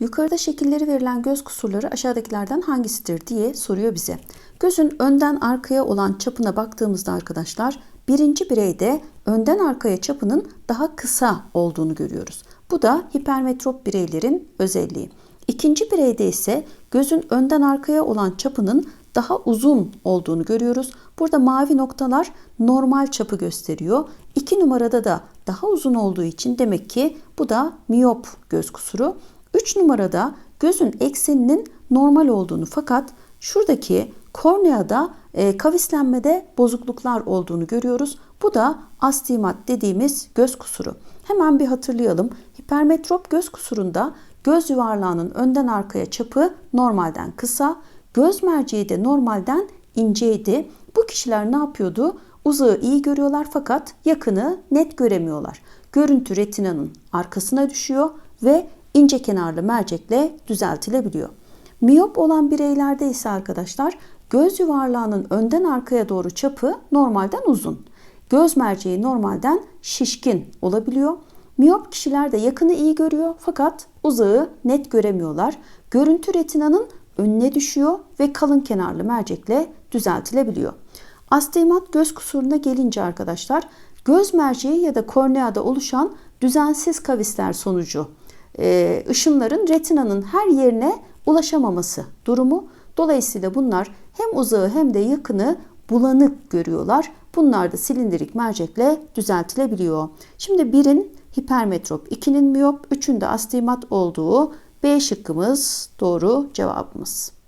Yukarıda şekilleri verilen göz kusurları aşağıdakilerden hangisidir diye soruyor bize. Gözün önden arkaya olan çapına baktığımızda arkadaşlar birinci bireyde önden arkaya çapının daha kısa olduğunu görüyoruz. Bu da hipermetrop bireylerin özelliği. İkinci bireyde ise gözün önden arkaya olan çapının daha uzun olduğunu görüyoruz. Burada mavi noktalar normal çapı gösteriyor. İki numarada da daha uzun olduğu için demek ki bu da miyop göz kusuru. 3 numarada gözün ekseninin normal olduğunu fakat şuradaki korneada e, kavislenmede bozukluklar olduğunu görüyoruz. Bu da astigmat dediğimiz göz kusuru. Hemen bir hatırlayalım. Hipermetrop göz kusurunda göz yuvarlağının önden arkaya çapı normalden kısa, göz merceği de normalden inceydi. Bu kişiler ne yapıyordu? Uzağı iyi görüyorlar fakat yakını net göremiyorlar. Görüntü retinanın arkasına düşüyor ve ince kenarlı mercekle düzeltilebiliyor. Miyop olan bireylerde ise arkadaşlar göz yuvarlağının önden arkaya doğru çapı normalden uzun. Göz merceği normalden şişkin olabiliyor. Miyop kişiler de yakını iyi görüyor fakat uzağı net göremiyorlar. Görüntü retinanın önüne düşüyor ve kalın kenarlı mercekle düzeltilebiliyor. Astigmat göz kusuruna gelince arkadaşlar göz merceği ya da korneada oluşan düzensiz kavisler sonucu e, ışınların retinanın her yerine ulaşamaması durumu. Dolayısıyla bunlar hem uzağı hem de yakını bulanık görüyorlar. Bunlar da silindirik mercekle düzeltilebiliyor. Şimdi 1'in hipermetrop, 2'nin miyop, 3'ün de astigmat olduğu B şıkkımız doğru cevabımız.